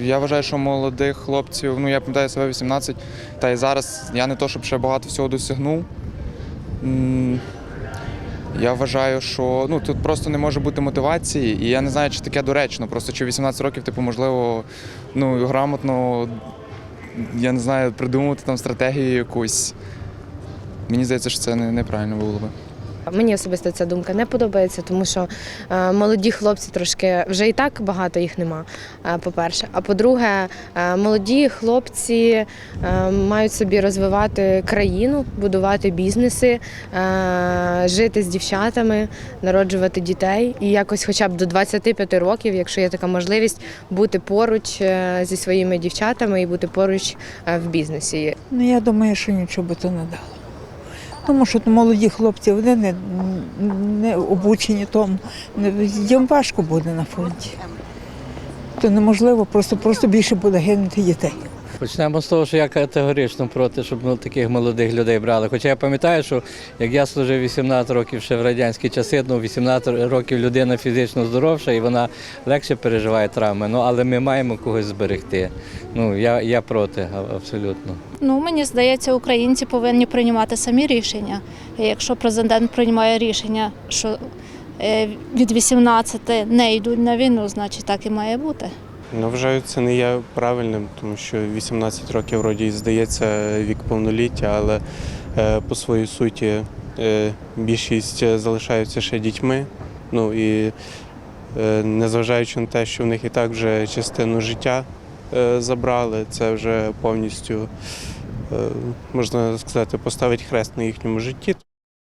Я вважаю, що молодих хлопців, ну я пам'ятаю себе 18, та й зараз я не то, щоб ще багато всього досягнув. Я вважаю, що ну, тут просто не може бути мотивації, і я не знаю, чи таке доречно. Просто чи 18 років, типу, можливо, ну, грамотно, я не знаю, придумувати там стратегію якусь. Мені здається, що це неправильно було би. Мені особисто ця думка не подобається, тому що е, молоді хлопці трошки вже і так багато їх нема. е, По-перше, а по-друге, е, молоді хлопці мають собі розвивати країну, будувати бізнеси, жити з дівчатами, народжувати дітей і якось, хоча б до 25 років, якщо є така можливість, бути поруч зі своїми дівчатами і бути поруч в бізнесі. Ну, я думаю, що нічого би то не дало. Тому що молоді хлопці вони не, не обучені тому. Їм важко буде на фронті. То неможливо, просто, просто більше буде гинути дітей. Почнемо з того, що я категорично проти, щоб ну, таких молодих людей брали. Хоча я пам'ятаю, що як я служив 18 років ще в радянські часи, ну 18 років людина фізично здоровша і вона легше переживає травми. Ну але ми маємо когось зберегти. Ну я, я проти абсолютно. Ну, мені здається, українці повинні приймати самі рішення. Якщо президент приймає рішення, що е, від 18 не йдуть на війну, значить так і має бути. Ну, вважаю, це не є правильним, тому що 18 років вроді здається вік повноліття, але е, по своїй суті е, більшість е, залишаються ще дітьми. Ну і незважаючи на те, що в них і так вже частину життя забрали, це вже повністю, можна сказати, поставить хрест на їхньому житті.